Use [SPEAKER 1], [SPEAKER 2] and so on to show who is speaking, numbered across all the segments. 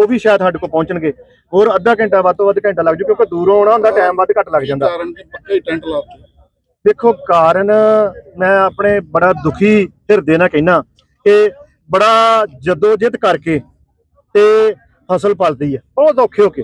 [SPEAKER 1] ਉਹ ਵੀ ਸ਼ਾਇਦ ਸਾਡੇ ਕੋਲ ਪਹੁੰਚਣਗੇ। ਹੋਰ ਅੱਧਾ ਘੰਟਾ ਵੱਧ ਤੋਂ ਵੱਧ ਘੰਟਾ ਲੱਗ ਜੂ ਕਿਉਂਕਿ ਦੂਰੋਂ ਆਉਣਾ ਹੁੰਦਾ ਟਾਈਮ ਵੱਧ ਘੱਟ ਲੱਗ ਜਾਂਦਾ।
[SPEAKER 2] ਕਾਰਨ ਕਿ ਪੱਕੇ ਹੀ ਟੈਂਟ ਲਾਤੇ।
[SPEAKER 1] ਦੇਖੋ ਕਾਰਨ ਮੈਂ ਆਪਣੇ ਬੜਾ ਦੁਖੀ ਹਿਰਦੇ ਨਾਲ ਕਹਿਣਾ ਕਿ ਬੜਾ ਜਦੋਜਹਿਦ ਕਰਕੇ ਤੇ ਫਸਲ ਪਲਦੀ ਹੈ ਬਹੁਤ ਔਖੇ ਹੋ ਕੇ।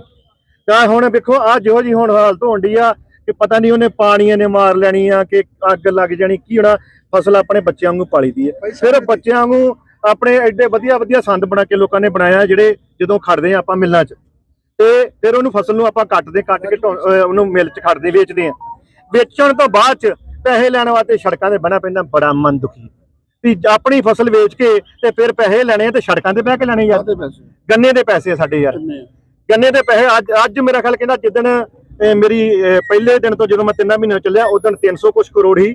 [SPEAKER 1] ਤਾਂ ਹੁਣ ਵੇਖੋ ਆ ਜਿਹੋ ਜੀ ਹੁਣ ਹਾਲਤ ਹੋਣ ਡਈ ਆ ਕਿ ਪਤਾ ਨਹੀਂ ਉਹਨੇ ਪਾਣੀਆਂ ਨੇ ਮਾਰ ਲੈਣੀ ਆ ਕਿ ਅੱਗ ਲੱਗ ਜਾਣੀ ਕੀ ਹੋਣਾ। ਫਸਲ ਆਪਣੇ ਬੱਚਿਆਂ ਵਾਂਗੂ ਪਾਲੀ ਦੀ ਹੈ ਸਿਰਫ ਬੱਚਿਆਂ ਵਾਂਗੂ ਆਪਣੇ ਐਡੇ ਵਧੀਆ ਵਧੀਆ ਸੰਦ ਬਣਾ ਕੇ ਲੋਕਾਂ ਨੇ ਬਣਾਇਆ ਜਿਹੜੇ ਜਦੋਂ ਖੜਦੇ ਆ ਆਪਾਂ ਮਿਲਾਂ 'ਚ। ਤੇ ਫਿਰ ਉਹਨੂੰ ਫਸਲ ਨੂੰ ਆਪਾਂ ਕੱਟਦੇ ਕੱਟ ਕੇ ਉਹਨੂੰ ਮਿਲ 'ਚ ਖੜਦੇ ਵੇਚਦੇ ਆ। ਵੇਚਣ ਤੋਂ ਬਾਅਦ 'ਚ ਪੈਸੇ ਲੈਣ ਵਾਸਤੇ ਸੜਕਾਂ ਤੇ ਬਣਾ ਪੈਂਦਾ ਬੜਾ ਮਨ ਦੁਖੀ। ਵੀ ਆਪਣੀ ਫਸਲ ਵੇਚ ਕੇ ਤੇ ਫਿਰ ਪੈਸੇ ਲੈਣੇ ਤੇ ਸੜਕਾਂ ਤੇ ਬਹਿ ਕੇ ਲੈਣੇ ਯਾਰ। ਗੰਨੇ ਦੇ ਪੈਸੇ ਆ ਸਾਡੇ ਯਾਰ? ਗੰਨੇ ਦੇ ਪੈਸੇ ਅੱਜ ਅੱਜ ਮੇਰਾ ਖਿਆਲ ਕਹਿੰਦਾ ਜਿੱਦਣ ਮੇਰੀ ਪਹਿਲੇ ਦਿਨ ਤੋਂ ਜਦੋਂ ਮੈਂ ਤਿੰਨਾਂ ਮਹੀਨਿਆਂ ਚੱਲਿਆ ਉਦੋਂ 300 ਕੁਛ ਕਰੋੜ ਹੀ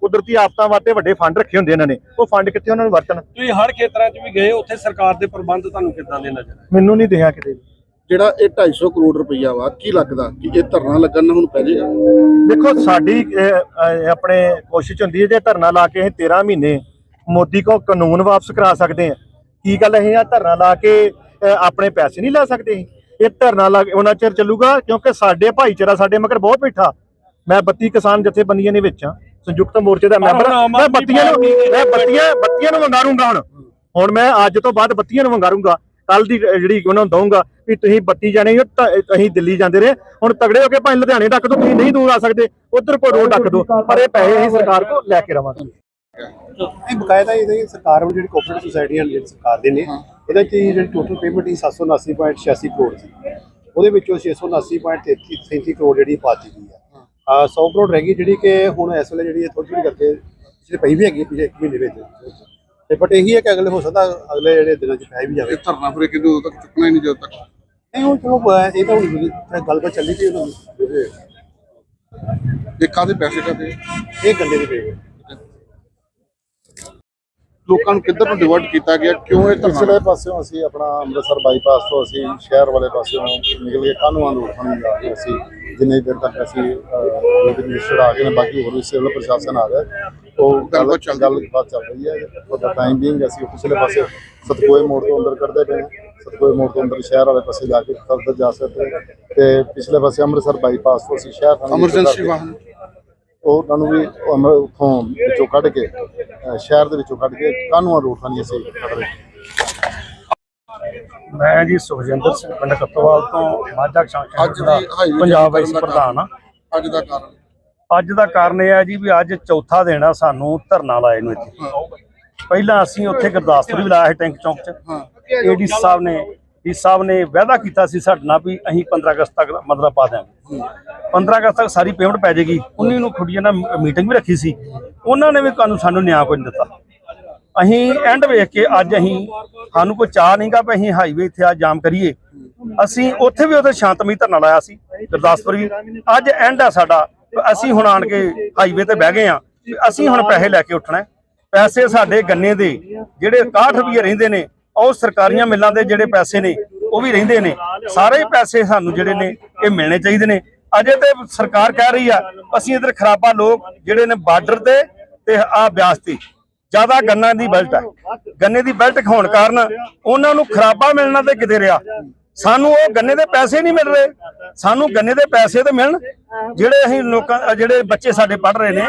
[SPEAKER 1] ਕੁਦਰਤੀ ਆਫਤਾਂ ਵਾਸਤੇ ਵੱਡੇ ਫੰਡ ਰੱਖੇ ਹੁੰਦੇ ਇਹਨਾਂ ਨੇ। ਉਹ ਫੰਡ ਕਿੱਥੇ ਉਹਨਾਂ ਨੂੰ ਵਰਤਣ?
[SPEAKER 3] ਤੁਸੀਂ ਹਰ ਖੇਤਰਾਂ 'ਚ ਵੀ ਗਏ ਉੱਥੇ ਸਰਕਾਰ ਦੇ ਪ੍ਰਬੰਧ ਤੁਹਾਨੂੰ ਕਿੱਦਾਂ ਦੇ ਨਜ਼ਰ ਆਏ?
[SPEAKER 1] ਮੈਨੂੰ ਨਹੀਂ ਦਿਖਿਆ ਕਿਤੇ।
[SPEAKER 2] ਜਿਹੜਾ ਇਹ 250 ਕਰੋੜ ਰੁਪਈਆ ਵਾ ਕੀ ਲੱਗਦਾ ਕਿ ਇਹ ਧਰਨਾ ਲੱਗਣ ਨਾਲ ਹੁਣ ਪੈ ਜਾਏਗਾ
[SPEAKER 1] ਦੇਖੋ ਸਾਡੀ ਆਪਣੇ ਕੋਸ਼ਿਸ਼ ਹੁੰਦੀ ਹੈ ਜੇ ਧਰਨਾ ਲਾ ਕੇ ਅਸੀਂ 13 ਮਹੀਨੇ ਮੋਦੀ ਕੋ ਕਾਨੂੰਨ ਵਾਪਸ ਕਰਾ ਸਕਦੇ ਆ ਕੀ ਗੱਲ ਅਸੀਂ ਆ ਧਰਨਾ ਲਾ ਕੇ ਆਪਣੇ ਪੈਸੇ ਨਹੀਂ ਲੈ ਸਕਦੇ? ਇਹ ਧਰਨਾ ਲਾ ਕੇ ਉਹਨਾਂ ਚਿਰ ਚੱਲੂਗਾ ਕਿਉਂਕਿ ਸਾਡੇ ਭਾਈਚਾਰਾ ਸਾਡੇ ਮਗਰ ਬਹੁਤ ਬੈਠਾ। ਮੈਂ 32 ਕਿਸਾਨ ਜਥੇਬੰਦੀਆਂ ਦੇ ਵਿੱਚ ਆ ਸੰਯੁਕਤ ਮੋਰਚੇ ਦਾ ਮੈਂਬਰ ਮੈਂ ਬੱਤੀਆਂ ਨੂੰ ਮੈਂ ਬੱਤੀਆਂ ਬੱਤੀਆਂ ਨੂੰ ਵੰਗਾਰੂੰਗਾ ਹੁਣ। ਹੁਣ ਮੈਂ ਅੱਜ ਤੋਂ ਬਾਅਦ ਬੱਤੀਆਂ ਨੂੰ ਵੰਗਾਰੂੰਗਾ। ਕੱਲ ਦੀ ਜਿਹੜੀ ਉਹਨਾਂ ਨੂੰ ਦਊਂਗਾ ਵੀ ਤੁਸੀਂ ਬੱਤੀ ਜਾਣੇ ਹੋ ਤਾਂ ਅਸੀਂ ਦਿੱਲੀ ਜਾਂਦੇ ਰਹੇ। ਹੁਣ ਤਗੜੇ ਹੋ ਕੇ ਭਾਵੇਂ ਲੁਧਿਆਣੇ ਤੱਕ ਤੋਂ ਤੁਸੀਂ ਨਹੀਂ ਦੂਰ ਆ ਸਕਦੇ। ਉਧਰ ਕੋਈ ਰੋਡ ਡੱਕ ਦਿਓ ਪਰ ਇਹ ਪੈਸੇ ਅਸੀਂ ਸਰਕਾਰ ਕੋਲ ਲੈ ਕੇ ਰਵਾਂਗੇ।
[SPEAKER 4] ਇਹ ਬਕਾਇਦਾ ਇਹਦੇ ਸਰਕਾਰ ਵੱਲੋਂ ਜਿਹੜੀ ਕੋਆਪਰੇਟਿਵ ਸੁਸਾਇਟੀਆਂ ਨੇ ਜਿਹੜੀ ਸਰਕਾਰ ਦੇ ਨੇ ਇਹਦੇ ਚ ਜਿਹੜੀ ਟੋਟਲ ਪੇਮੈਂਟ ਹੀ 779.86 ਕਰੋੜ ਸੀ। ਉਹਦੇ ਵਿੱਚੋਂ 679.37 ਕਰੋੜ ਜਿਹੜੀ ਪਾਤੀ ਗਈ 100 ਕਰੋੜ ਰਹਿ ਗਈ ਜਿਹੜੀ ਕਿ ਹੁਣ ਇਸ ਵੇਲੇ ਜਿਹੜੀ ਥੋੜੀ ਥੋੜੀ ਕਰਕੇ ਜਿਹੜੇ ਪਈ ਵੀ ਹੈਗੀ ਪਿਛਲੇ ਇੱਕ ਮਹੀਨੇ ਵਿੱਚ। ਤੇ ਬਟ ਇਹੀ ਹੈ ਕਿ ਅਗਲੇ ਹੋ ਸਕਦਾ ਅਗਲੇ ਜਿਹੜੇ ਦਿਨਾਂ ਚ ਪੈ ਵੀ ਜਾਵੇ।
[SPEAKER 2] ਇਹ ਧਰਨਾ ਫਿਰ ਕਿਦੋਂ ਤੱਕ ਚੁੱਕਣਾ ਹੀ ਨਹੀਂ ਜਦੋਂ ਤੱਕ।
[SPEAKER 4] ਨਹੀਂ ਹੁਣ ਚਲੋ ਇਹ ਤਾਂ ਹੁਣ ਗੱਲਬਾਤ ਚੱਲੀ ਪਈ ਉਹਨਾਂ ਦੀ।
[SPEAKER 2] ਇਹ ਕਾਹਦੇ ਪੈਸੇ ਕਾਹਦੇ?
[SPEAKER 4] ਇਹ ਗੰਦੇ ਦੇ ਪਏ
[SPEAKER 2] ਲੋਕਾਂ ਨੂੰ ਕਿੱਧਰ ਨੂੰ ਡਿਵਰਟ ਕੀਤਾ ਗਿਆ? ਕਿਉਂ ਇਹ
[SPEAKER 5] ਪਿਛਲੇ ਪਾਸਿਓਂ ਅਸੀਂ ਆਪਣਾ ਅੰਮ੍ਰਿਤਸਰ ਬਾਈਪਾਸ ਤੋਂ ਅਸੀਂ ਸ਼ਹਿਰ ਵਾਲੇ ਪਾਸਿਓਂ ਨਿਕਲ ਕੇ ਕਾਨੂੰਨਾਂ ਨੂੰ ਉਠਣ ਜਾ ਰਹੇ ਅਸੀਂ? ਜਿੰਨੇ ਦੇਰ ਤੱਕ ਅਸੀਂ ਮਿਨਿਸਟਰ ਆ ਗਏ ਨੇ ਬਾਕੀ ਹੋਰ ਵੀ ਸਿਵਲ ਪ੍ਰਸ਼ਾਸਨ ਆ ਗਿਆ ਉਹ ਗੱਲ
[SPEAKER 2] ਗੱਲਬਾਤ ਚੱਲ
[SPEAKER 5] ਗੱਲਬਾਤ ਚੱਲ ਰਹੀ ਹੈ। ਦਾ ਟਾਈਮ ਬੀਇੰਗ ਅਸੀਂ ਪਿਛਲੇ ਪਾਸੇ ਸਤਕੋਏ ਮੋੜ ਤੋਂ ਅੰਦਰ ਕੱਢਦੇ ਪਏ ਹਾਂ। ਸਤਕੋਏ ਮੋੜ ਤੋਂ ਅੰਦਰ ਸ਼ਹਿਰ ਵਾਲੇ ਪਾਸੇ ਜਾ ਕੇ ਫਰਦਰ ਜਾ ਸਕਦੇ। ਤੇ ਪਿਛਲੇ ਪਾਸੇ ਅੰਮ੍ਰਿਤਸਰ ਬਾਈਪਾਸ ਤੋਂ ਅਸੀਂ ਸ਼ਹਿਰ ਕਰਕੇ
[SPEAKER 2] ਵਾਹਨ।
[SPEAKER 5] ਉਹ ਉਹਨਾਂ ਨੂੰ ਵੀ ਉੱਥੋਂ ਵਿੱਚੋਂ ਕੱਢ ਕੇ ਸ਼ਹਿਰ ਦੇ ਵਿੱਚੋਂ ਕੱਢ ਕੇ ਕਾਨੂੰਨ ਰੂਟ ਥਾਣੀ ਅਸੀਂ ਕੱਢ ਰਹੇ।
[SPEAKER 3] ਮੈਂ ਜੀ ਸੁਖਜਿੰਦਰ ਸਿੰਘ ਪਿੰਡ ਕੱਤੋਵਾਲ ਤੋਂ ਮਾਝਾ ਸਭਾ
[SPEAKER 2] ਦੀ
[SPEAKER 3] ਪੰਜਾਬ ਵਾਈਸ ਪ੍ਰਧਾਨ ਆ
[SPEAKER 2] ਅੱਜ ਦਾ ਕਾਰਨ?
[SPEAKER 3] ਅੱਜ ਦਾ ਕਾਰਨ ਇਹ ਹੈ ਜੀ ਵੀ ਅੱਜ ਚੌਥਾ ਦਿਨ ਆ ਸਾਨੂੰ ਧਰਨਾ ਲਾਏ ਨੂੰ ਇੱਥੇ। ਪਹਿਲਾਂ ਅਸੀਂ ਉੱਥੇ ਗੁਰਦਾਸਪੁਰ ਵੀ ਲਾਇਆ ਸੀ ਟੈਂਕ ਚੌਂਕ 'ਚ। ਏਡੀ ਸਾਹਿਬ ਨੇ ਡੀ ਸਾਹਿਬ ਨੇ ਵਾਅਦਾ ਕੀਤਾ ਸੀ ਸਾਡੇ ਨਾਲ ਵੀ ਅਸੀਂ 15 ਅਗਸਤ ਤੱਕ ਮਤਲਬ ਪਾ ਦਿਆਂਗੇ। 15 ਅਗਸਤ ਤੱਕ ਸਾਰੀ ਪੇਮੈਂਟ ਪੈ ਜਾਏਗੀ। 19 ਨੂੰ ਖੁੱਡੀਆਂ ਨਾਲ ਮੀਟਿੰਗ ਵੀ ਰੱਖੀ ਸੀ। ਉਹਨਾਂ ਨੇ ਵੀ ਕਾਨੂੰ ਸਾਨੂੰ ਨਿਆਂ ਕੋਈ ਨਹੀਂ ਦਿੱਤਾ। ਅਸੀਂ ਐਂਡ ਵੇਖ ਕੇ ਅੱਜ ਅਸੀਂ ਸਾਨੂੰ ਕੋਈ ਚਾਹ ਨਹੀਂਗਾ ਵੀ ਅਸੀਂ ਹਾਈਵੇ ਇੱਥੇ ਆ ਜਾਮ ਕਰੀਏ। ਅਸੀਂ ਉੱਥੇ ਵੀ ਉਹਦੇ ਸ਼ਾਂਤਮਈ ਧਰਨਾ ਲਾਇਆ ਸੀ, ਗੁਰਦਾਸਪੁਰ ਵੀ। ਅੱਜ ਐਂਡ ਆ ਸਾਡਾ, ਵੀ ਅਸੀਂ ਹੁਣ ਆਣ ਕੇ ਹਾਈਵੇ ਤੇ ਬਹਿ ਗਏ ਆ ਅਸੀਂ ਹੁਣ ਪੈਸੇ ਲੈ ਕੇ ਉੱਠਣਾ ਪੈਸੇ ਸਾਡੇ ਗੰਨੇ ਦੇ, ਜਿਹੜੇ 61 ਰੁਪਏ ਰਹਿੰਦੇ ਨੇ, ਉਹ ਸਰਕਾਰੀਆਂ ਮਿੱਲਾਂ ਦੇ ਜਿਹੜੇ ਪੈਸੇ ਨੇ, ਉਹ ਵੀ ਰਹਿੰਦੇ ਨੇ। ਸਾਰੇ ਪੈਸੇ ਸਾਨੂੰ ਜਿਹੜੇ ਨੇ, ਇਹ ਮਿਲਣੇ ਚਾਹੀਦੇ ਨੇ। ਅਜੇ ਤੇ ਸਰਕਾਰ ਕਹਿ ਰਹੀ ਆ ਅਸੀਂ ਇਧਰ ਖਰਾਬਾ ਲੋਕ ਜਿਹੜੇ ਨੇ ਬਾਰਡਰ ਤੇ ਤੇ ਆ ਬਿਆਸ ਤੇ ਜ਼ਿਆਦਾ ਗੰਨਾ ਦੀ ਬੈਲਟ ਹੈ ਗੰਨੇ ਦੀ ਬੈਲਟ ਹੋਣ ਕਾਰਨ ਉਹਨਾਂ ਨੂੰ ਖਰਾਬਾ ਮਿਲਣਾ ਤੇ ਕਿਤੇ ਰਿਹਾ। ਸਾਨੂੰ ਉਹ ਗੰਨੇ ਦੇ ਪੈਸੇ ਨਹੀਂ ਮਿਲ ਰਹੇ। ਸਾਨੂੰ ਗੰਨੇ ਦੇ ਪੈਸੇ ਤੇ ਮਿਲਣ ਜਿਹੜੇ ਅਸੀਂ ਲੋਕਾਂ ਜਿਹੜੇ ਬੱਚੇ ਸਾਡੇ ਪੜ ਰਹੇ ਨੇ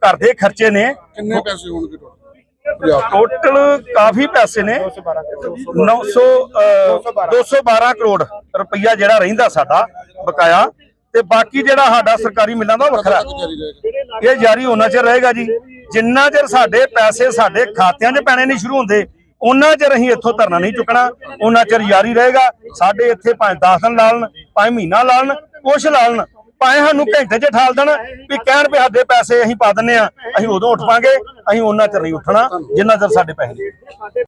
[SPEAKER 3] ਘਰ ਦੇ ਖਰਚੇ ਨੇ।
[SPEAKER 2] ਕਿੰਨੇ ਪੈਸੇ ਹੋਣਗੇ ਟੋਟਲ
[SPEAKER 3] ਕਾਫੀ ਪੈਸੇ ਨੇ। 900 ਅਹ, 212 ਕਰੋੜ ਰੁਪਈਆ ਜਿਹੜਾ ਰਹਿੰਦਾ ਸਾਡਾ ਬਕਾਇਆ। ਤੇ ਬਾਕੀ ਜਿਹੜਾ ਸਾਡਾ ਸਰਕਾਰੀ ਮਿਲਾਂ ਦਾ ਵੱਖਰਾ। ਇਹ ਜਾਰੀ ਹੋਣਾ ਚ ਰਹੇਗਾ ਜੀ। ਜਿੰਨਾ ਚਿਰ ਸਾਡੇ ਪੈਸੇ ਸਾਡੇ ਖਾਤਿਆਂ 'ਚ ਪੈਣੇ ਨਹੀਂ ਸ਼ੁਰੂ ਹੁੰਦੇ, ਉਹਨਾਂ ਚਿਰ ਅਸੀਂ ਇੱਥੋਂ ਧਰਨਾ ਨਹੀਂ ਚੁੱਕਣਾ, ਉਹਨਾਂ ਚਿਰ ਜਾਰੀ ਰਹੇਗਾ। ਸਾਡੇ ਇੱਥੇ ਭਾਵੇਂ 10 ਦਿਨ ਲਾਲਣ, ਭਾਵੇਂ ਮਹੀਨਾ ਲਾਲਣ, ਕੁਛ ਲਾਲਣ, ਭਾਵੇਂ ਸਾਨੂੰ ਘੰਟੇ 'ਚ ਠਾਲ ਦੇਣ ਵੀ ਕਹਿਣ ਵੀ ਸਾਡੇ ਪੈਸੇ ਅਸੀਂ ਪਾ ਦਿੰਨੇ ਆ ਅਸੀਂ ਉਦੋਂ ਉੱਠ ਪਾਂਗੇ, ਅਸੀਂ ਉਹਨਾਂ ਚਿਰ ਨਹੀਂ ਉੱਠਣਾ, ਜਿੰਨਾ ਚਿਰ ਸਾਡੇ ਪੈਸੇ